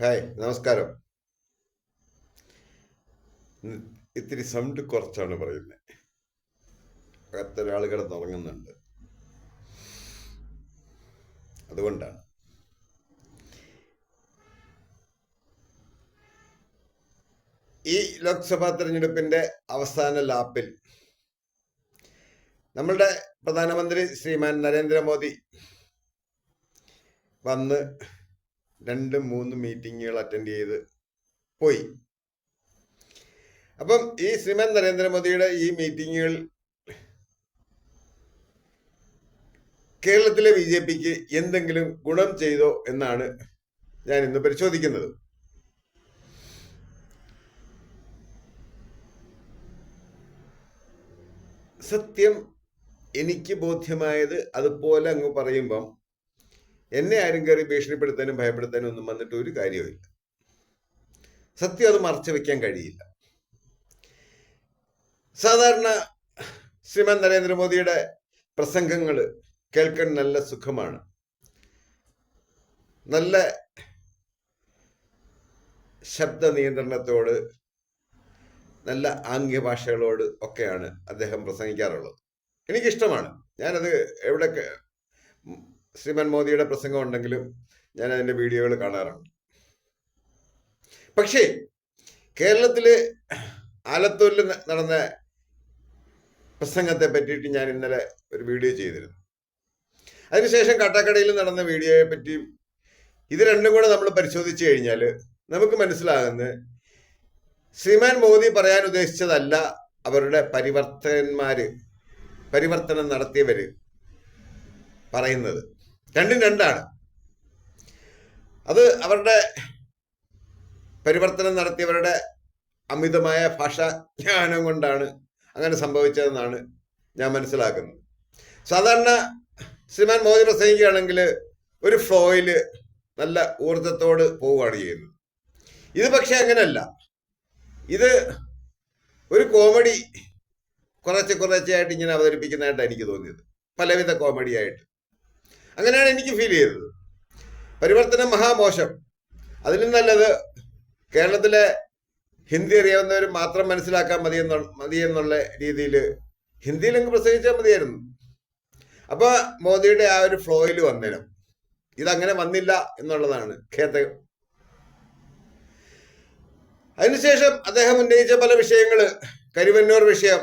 Hi നമസ്കാരം. ഇത്തിരി sound കുറച്ചാണ് പറയുന്നത് അകത്തൊരാൾ കിടന്നുറങ്ങുന്നുണ്ട്. അതുകൊണ്ടാണ്. ഈ ലോക്സഭാ തെരഞ്ഞെടുപ്പിന്റെ അവസാന ലാപ്പിൽ നമ്മളുടെ പ്രധാനമന്ത്രി ശ്രീമാൻ നരേന്ദ്രമോദി വന്ന് രണ്ട് മൂന്ന് മീറ്റിങ്ങുകൾ അറ്റൻഡ് ചെയ്ത് പോയി. അപ്പം ഈ ശ്രീമാൻ നരേന്ദ്രമോദിയുടെ ഈ മീറ്റിങ്ങുകൾ കേരളത്തിലെ ബി ജെ പിക്ക് എന്തെങ്കിലും ഗുണം ചെയ്തോ എന്നാണ് ഞാൻ ഇന്ന് പരിശോധിക്കുന്നത്. സത്യം എനിക്ക് ബോധ്യമായത് അതുപോലെ അങ്ങ് പറയുമ്പം എന്നെ ആരും കയറി ഭീഷണിപ്പെടുത്താനും ഭയപ്പെടുത്താനും ഒന്നും വന്നിട്ട് ഒരു കാര്യവുമില്ല സത്യം അത് മറച്ചു വെക്കാൻ കഴിയില്ല. സാധാരണ ശ്രീമാൻ നരേന്ദ്രമോദിയുടെ പ്രസംഗങ്ങൾ കേൾക്കാൻ നല്ല സുഖമാണ്. നല്ല ശബ്ദ നിയന്ത്രണത്തോട് നല്ല ആംഗ്യഭാഷകളോട് ഒക്കെയാണ് അദ്ദേഹം പ്രസംഗിക്കാറുള്ളത്. എനിക്കിഷ്ടമാണ്. ഞാനത് എവിടെയൊക്കെ ശ്രീമാൻ മോദിയുടെ പ്രസംഗം ഉണ്ടെങ്കിലും ഞാൻ അതിന്റെ വീഡിയോകൾ കാണാറുണ്ട്. പക്ഷേ കേരളത്തിലെ ആലത്തൂരിൽ നടന്ന പ്രസംഗത്തെ പറ്റിയിട്ട് ഞാൻ ഇന്നലെ ഒരു വീഡിയോ ചെയ്തിരുന്നു. അതിനുശേഷം കട്ടക്കടയിൽ നടന്ന വീഡിയോയെ പറ്റിയും ഇത് രണ്ടും കൂടെ നമ്മൾ പരിശോധിച്ചു കഴിഞ്ഞാൽ നമുക്ക് മനസ്സിലാകുന്നത് ശ്രീമാൻ മോദി പറയാൻ ഉദ്ദേശിച്ചതല്ല അവരുടെ പരിവർത്തകന്മാര് പരിവർത്തനം നടത്തിയവര് പറയുന്നത്. രണ്ടും രണ്ടാണ്. അത് അവരുടെ പരിവർത്തനം നടത്തിയവരുടെ അമിതമായ ഭാഷാ ജ്ഞാനം കൊണ്ടാണ് അങ്ങനെ സംഭവിച്ചതെന്നാണ് ഞാൻ മനസ്സിലാക്കുന്നത്. സാധാരണ ശ്രീമാൻ മോദി പ്രസംഗിക്കുകയാണെങ്കിൽ ഒരു ഫ്ലോയിൽ നല്ല ഊർജത്തോട് പോവുകയാണ് ചെയ്യുന്നത്. ഇത് പക്ഷേ അങ്ങനെയല്ല. ഇത് ഒരു കോമഡി കുറച്ച് കുറച്ചായിട്ട് ഇങ്ങനെ അവതരിപ്പിക്കുന്നതായിട്ടാണ് എനിക്ക് തോന്നിയത്. പലവിധ കോമഡി ആയിട്ട് അങ്ങനെയാണ് എനിക്ക് ഫീൽ ചെയ്തത്. പരിവർത്തനം മഹാമോശം. അതിലും നല്ലത് കേരളത്തിലെ ഹിന്ദി അറിയാവുന്നവർ മാത്രം മനസ്സിലാക്കാൻ മതി എന്ന മതി എന്നുള്ള രീതിയിൽ ഹിന്ദിയിലെങ്കിൽ പ്രസംഗിച്ചാൽ മതിയായിരുന്നു. അപ്പോൾ മോദിയുടെ ആ ഒരു ഫ്ലോയിൽ വന്നേരം ഇതങ്ങനെ വന്നില്ല എന്നുള്ളതാണ് ഖേദം. അതിനുശേഷം അദ്ദേഹം ഉന്നയിച്ച പല വിഷയങ്ങൾ കരിവന്നൂർ വിഷയം.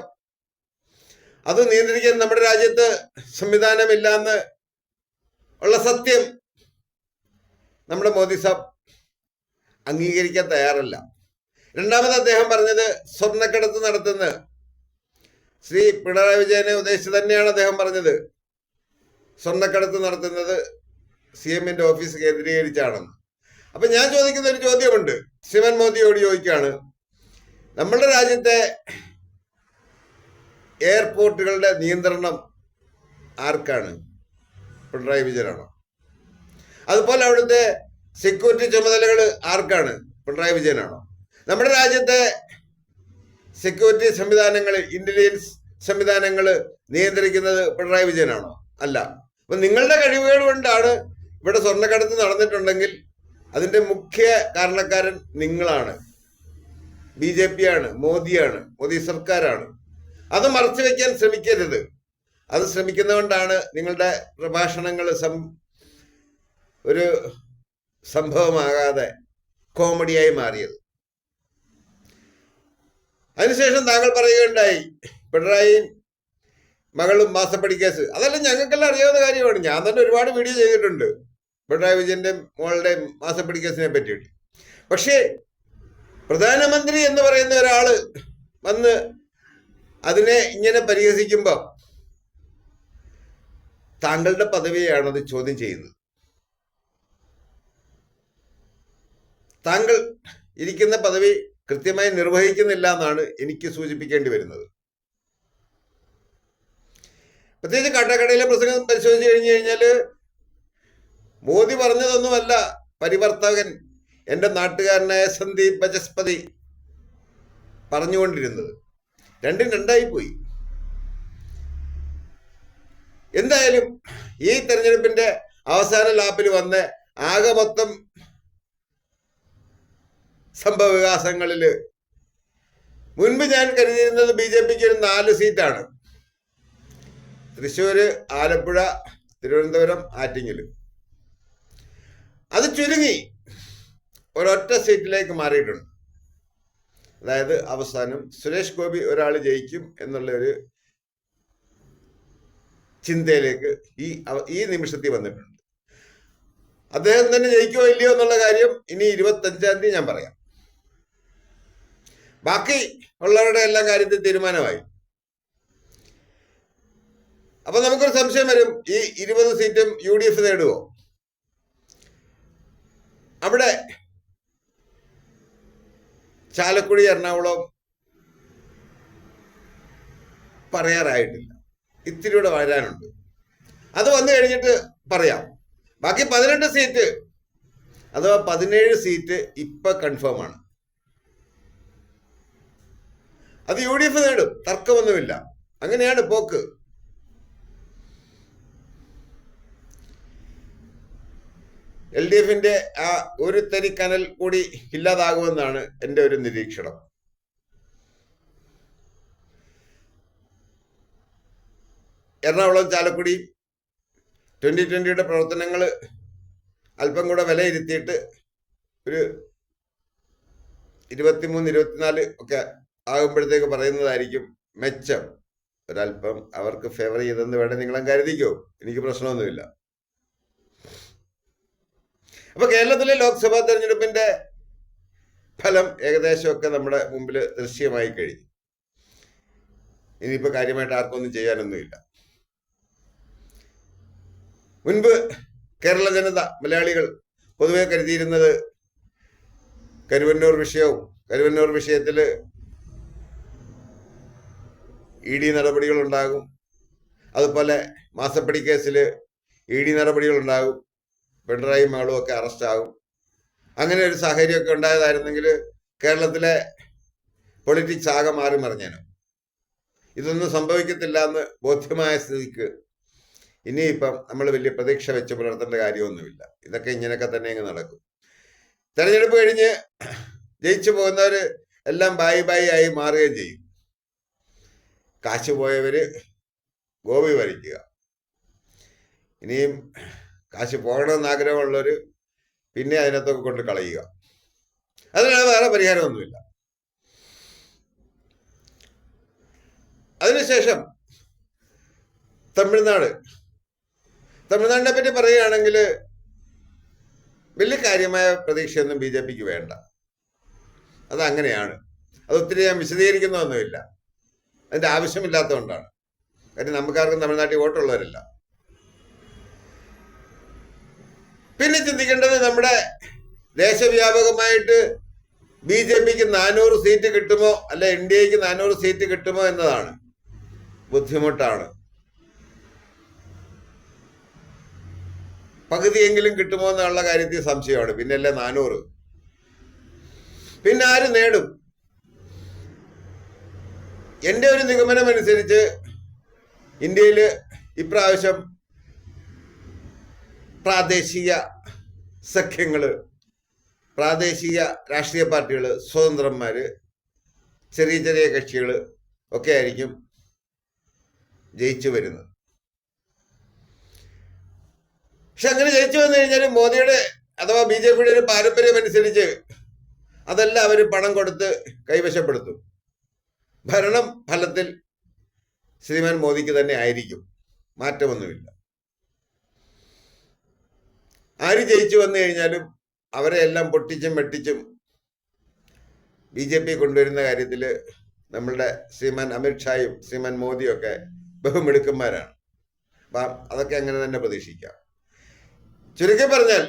അത് നിയന്ത്രിക്കാൻ നമ്മുടെ രാജ്യത്ത് സംവിധാനമില്ലാന്ന് ഉള്ള സത്യം നമ്മുടെ മോദി സാബ് അംഗീകരിക്കാൻ തയ്യാറല്ല. രണ്ടാമത് അദ്ദേഹം പറഞ്ഞത് സ്വർണക്കടത്ത് നടത്തുന്ന ശ്രീ പിണറായി വിജയനെ ഉദ്ദേശിച്ച് തന്നെയാണ് അദ്ദേഹം പറഞ്ഞത്. സ്വർണക്കടത്ത് നടത്തുന്നത് സി എമ്മിന്റെ ഓഫീസ് കേന്ദ്രീകരിച്ചാണെന്ന്. അപ്പൊ ഞാൻ ചോദിക്കുന്ന ഒരു ചോദ്യമുണ്ട്. ശിവൻ മോദിയോട് ചോദിക്കുകയാണ് നമ്മുടെ രാജ്യത്തെ എയർപോർട്ടുകളുടെ നിയന്ത്രണം ആർക്കാണ്? പിണറായി വിജയനാണോ? അതുപോലെ അവിടുത്തെ സെക്യൂരിറ്റി ചുമതലകൾ ആർക്കാണ്? പിണറായി വിജയനാണോ? നമ്മുടെ രാജ്യത്തെ സെക്യൂരിറ്റി സംവിധാനങ്ങൾ ഇന്റലിജൻസ് സംവിധാനങ്ങൾ നിയന്ത്രിക്കുന്നത് പിണറായി വിജയനാണോ? അല്ല. അപ്പൊ നിങ്ങളുടെ കഴിവുകൾ കൊണ്ടാണ് ഇവിടെ സ്വർണക്കടത്ത് നടന്നിട്ടുണ്ടെങ്കിൽ അതിന്റെ മുഖ്യ കാരണക്കാരൻ നിങ്ങളാണ്. ബി ജെ പി ആണ് മോദിയാണ് മോദി സർക്കാരാണ്. അത് മറച്ചു വെക്കാൻ ശ്രമിക്കരുത്. അത് ശ്രമിക്കുന്നതുകൊണ്ടാണ് നിങ്ങളുടെ പ്രഭാഷണങ്ങൾ സം ഒരു സംഭവമാകാതെ കോമഡിയായി മാറിയത്. അതിനുശേഷം താങ്കൾ പറയുകയുണ്ടായി പിണറായി മകളും മാസപ്പടി കേസ് അതെല്ലാം ഞങ്ങൾക്കെല്ലാം അറിയാവുന്ന കാര്യമാണ്. ഞാൻ തന്നെ ഒരുപാട് വീഡിയോ ചെയ്തിട്ടുണ്ട് പിണറായി വിജയന്റെ മോളുടെ മാസപ്പടി കേസിനെ പറ്റിയിട്ട്. പക്ഷേ പ്രധാനമന്ത്രി എന്ന് പറയുന്ന ഒരാൾ വന്ന് അതിനെ ഇങ്ങനെ പരിഹസിക്കുമ്പോൾ താങ്കളുടെ പദവിയെയാണ് അത് ചോദ്യം ചെയ്യുന്നത്. താങ്കൾ ഇരിക്കുന്ന പദവി കൃത്യമായി നിർവഹിക്കുന്നില്ല എന്നാണ് എനിക്ക് സൂചിപ്പിക്കേണ്ടി വരുന്നത്. പ്രത്യേകിച്ച് കാട്ടാക്കടയിലെ പ്രസംഗം പരിശോധിച്ച് കഴിഞ്ഞു കഴിഞ്ഞാൽ മോദി പറഞ്ഞതൊന്നുമല്ല. പരിവർത്തകൻ എന്റെ നാട്ടുകാരനായ സന്ദീപ് ബജസ്പതി പറഞ്ഞുകൊണ്ടിരുന്നത്. രണ്ടും രണ്ടായി പോയി. എന്തായാലും ഈ തെരഞ്ഞെടുപ്പിന്റെ അവസാന ലാപ്പിൽ വന്ന് ആകെ മൊത്തം സംഭവ വികാസങ്ങളിൽ മുൻപ് ഞാൻ കരുതിയിരുന്നത് ബി ജെ പിക്ക് ഒരു നാല് സീറ്റാണ്. തൃശ്ശൂര് ആലപ്പുഴ തിരുവനന്തപുരം ആറ്റിങ്ങൽ അത് ചുരുങ്ങി ഒരൊറ്റ സീറ്റിലേക്ക് മാറിയിട്ടുണ്ട്. അതായത് അവസാനം സുരേഷ് ഗോപി ഒരാൾ ജയിക്കും എന്നുള്ള ഒരു ചിന്തയിലേക്ക് ഈ ഈ നിമിഷത്തിൽ വന്നിട്ടുണ്ട്. അദ്ദേഹം തന്നെ ജയിക്കുമോ ഇല്ലയോ എന്നുള്ള കാര്യം ഇനി ഇരുപത്തഞ്ചാം തീയതി ഞാൻ പറയാം. ബാക്കി ഉള്ളവരുടെ എല്ലാ കാര്യത്തിൽ തീരുമാനമായി. അപ്പൊ നമുക്കൊരു സംശയം വരും. ഈ ഇരുപത് സീറ്റും യു ഡി എഫ് നേടുവോ? അവിടെ ചാലക്കുടി എറണാകുളം പറയാറായിട്ടില്ല. ഇത്തിരി കൂടെ വരാനുണ്ട്. അത് വന്നു കഴിഞ്ഞിട്ട് പറയാം. ബാക്കി പതിനെട്ട് സീറ്റ് അഥവാ പതിനേഴ് സീറ്റ് ഇപ്പൊ കൺഫേം ആണ്. അത് യു ഡി എഫ് നേടും. തർക്കമൊന്നുമില്ല. അങ്ങനെയാണ് പോക്ക്. എൽ ഡി എഫിന്റെ ആ ഒരു തരി കനൽ കൂടി ഇല്ലാതാകുമെന്നാണ് എന്റെ ഒരു നിരീക്ഷണം. എറണാകുളം ചാലക്കുടി ട്വന്റി ട്വന്റിയുടെ പ്രവർത്തനങ്ങൾ അല്പം കൂടെ വിലയിരുത്തിയിട്ട് ഒരു ഇരുപത്തിമൂന്ന് ഇരുപത്തിനാല് ഒക്കെ ആകുമ്പോഴത്തേക്ക് പറയുന്നതായിരിക്കും മെച്ചം. ഒരല്പം അവർക്ക് ഫേവർ ചെയ്തെന്ന് വേണം നിങ്ങളും കരുതിക്കോ. എനിക്ക് പ്രശ്നമൊന്നുമില്ല. അപ്പൊ കേരളത്തിലെ ലോക്സഭാ തെരഞ്ഞെടുപ്പിന്റെ ഫലം ഏകദേശമൊക്കെ നമ്മുടെ മുമ്പിൽ ദൃശ്യമായി കഴിഞ്ഞു. ഇനിയിപ്പോ കാര്യമായിട്ട് ആർക്കൊന്നും ചെയ്യാനൊന്നുമില്ല. മുൻപ് കേരള ജനത മലയാളികൾ പൊതുവെ കരുതിയിരുന്നത് കരുവന്നൂർ വിഷയവും കരുവന്നൂർ വിഷയത്തിൽ ഇ ഡി നടപടികൾ ഉണ്ടാകും. അതുപോലെ മാസപ്പടി കേസിൽ ഇ ഡി നടപടികൾ ഉണ്ടാകും. പിണറായി മകളും ഒക്കെ അറസ്റ്റാകും അങ്ങനെ ഒരു സാഹചര്യമൊക്കെ ഉണ്ടായതായിരുന്നെങ്കിൽ കേരളത്തിലെ പൊളിറ്റിക്സ് ആകെ മാറി മറിഞ്ഞേനും. ഇതൊന്നും സംഭവിക്കത്തില്ല എന്ന് ബോധ്യമായ സ്ഥിതിക്ക് ഇനിയിപ്പം നമ്മൾ വലിയ പ്രതീക്ഷ വെച്ച് പുലർത്തേണ്ട കാര്യമൊന്നുമില്ല. ഇതൊക്കെ ഇങ്ങനെയൊക്കെ തന്നെ അങ്ങ് നടക്കും. തെരഞ്ഞെടുപ്പ് കഴിഞ്ഞ് ജയിച്ചു പോകുന്നവർ എല്ലാം ബായി ബായി ആയി മാറുകയും ചെയ്യും. കാശ് പോയവര് ഗോപി ഭരിക്കുക. ഇനിയും കാശ് പോകണമെന്ന് ആഗ്രഹമുള്ളവർ പിന്നെ അതിനകത്തൊക്കെ കൊണ്ട് കളയുക. അതിനാണ് വേറെ പരിഹാരമൊന്നുമില്ല. അതിനുശേഷം തമിഴ്നാട് തമിഴ്നാടിനെ പറ്റി പറയുകയാണെങ്കിൽ വലിയ കാര്യമായ പ്രതീക്ഷയൊന്നും ബി ജെ പിക്ക് വേണ്ട. അത് അങ്ങനെയാണ് അത് ഒത്തിരി ഞാൻ വിശദീകരിക്കുന്നതൊന്നുമില്ല. അതിന്റെ ആവശ്യമില്ലാത്തതുകൊണ്ടാണ്. കാര്യം നമുക്കാർക്കും തമിഴ്നാട്ടിൽ വോട്ടുള്ളവരല്ല. പിന്നെ ചിന്തിക്കേണ്ടത് നമ്മുടെ ദേശവ്യാപകമായിട്ട് ബി ജെ പിക്ക് നാനൂറ് സീറ്റ് കിട്ടുമോ? അല്ല എൻ ഡി എക്ക് നാനൂറ് സീറ്റ് കിട്ടുമോ എന്നതാണ് ബുദ്ധിമുട്ടാണ്. പകുതിയെങ്കിലും കിട്ടുമോ എന്നുള്ള കാര്യത്തിൽ സംശയമാണ്. പിന്നല്ലേ നാനൂറ്. പിന്നെ ആര് നേടും? എന്റെ ഒരു നിഗമനം അനുസരിച്ച് ഇന്ത്യയിൽ ഇപ്രാവശ്യം പ്രാദേശിക സഖ്യങ്ങൾ പ്രാദേശിക രാഷ്ട്രീയ പാർട്ടികൾ സ്വതന്ത്രന്മാർ ചെറിയ ചെറിയ കക്ഷികൾ ഒക്കെ ആയിരിക്കും ജയിച്ചു വരുന്നത്. പക്ഷെ അങ്ങനെ ജയിച്ചു വന്നു കഴിഞ്ഞാൽ മോദിയുടെ അഥവാ ബി ജെ പിയുടെ ഒരു പാരമ്പര്യം അനുസരിച്ച് അതെല്ലാം അവർ പണം കൊടുത്ത് കൈവശപ്പെടുത്തും. ഭരണം ഫലത്തിൽ ശ്രീമാൻ മോദിക്ക് തന്നെ ആയിരിക്കും. മാറ്റമൊന്നുമില്ല. ആര് ജയിച്ചു വന്നു കഴിഞ്ഞാലും അവരെ എല്ലാം പൊട്ടിച്ചും വെട്ടിച്ചും ബി ജെ പി കൊണ്ടുവരുന്ന കാര്യത്തിൽ നമ്മളുടെ ശ്രീമാൻ അമിത്ഷായും ശ്രീമാൻ മോദിയും ഒക്കെ ബഹുമിടുക്കന്മാരാണ്. അപ്പം അതൊക്കെ അങ്ങനെ തന്നെ പ്രതീക്ഷിക്കാം. ചുരുക്കി പറഞ്ഞാൽ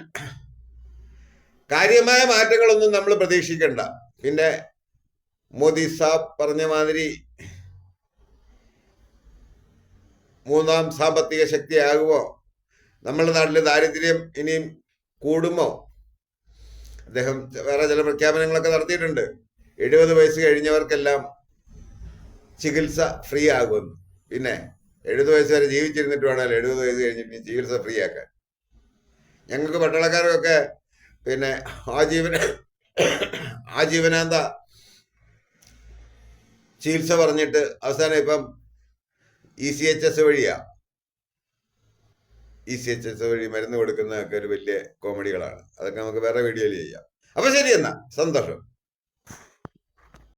കാര്യമായ മാറ്റങ്ങളൊന്നും നമ്മൾ പ്രതീക്ഷിക്കണ്ട. പിന്നെ മോദി സാബ് പറഞ്ഞ മാതിരി മൂന്നാം സാമ്പത്തിക ശക്തിയാകുമോ? നമ്മുടെ നാട്ടിലെ ദാരിദ്ര്യം ഇനിയും കൂടുമോ? അദ്ദേഹം വേറെ ചില പ്രഖ്യാപനങ്ങളൊക്കെ നടത്തിയിട്ടുണ്ട്. എഴുപത് വയസ്സ് കഴിഞ്ഞവർക്കെല്ലാം ചികിത്സ ഫ്രീ ആകുമെന്ന് പിന്നെ എഴുപത് വയസ്സ് വരെ ജീവിച്ചിരുന്നിട്ട് വേണമല്ലോ എഴുപത് വയസ്സ് കഴിഞ്ഞിട്ട് ചികിത്സ ഫ്രീ ആക്കാൻ ഞങ്ങൾക്ക് പട്ടാളക്കാർക്കൊക്കെ പിന്നെ ആജീവന ആജീവനാന്ത ജീവനാന്ത ചികിത്സ പറഞ്ഞിട്ട് അവസാനം ഇപ്പം ഇ സി എച്ച് എസ് വഴിയാ. ഇ സി എച്ച് എസ് വഴി മരുന്ന് കൊടുക്കുന്നതൊക്കെ ഒരു വലിയ കോമഡികളാണ്. അതൊക്കെ നമുക്ക് വേറെ വീഡിയോയിൽ ചെയ്യാം. അപ്പൊ ശരി എന്നാ. സന്തോഷം.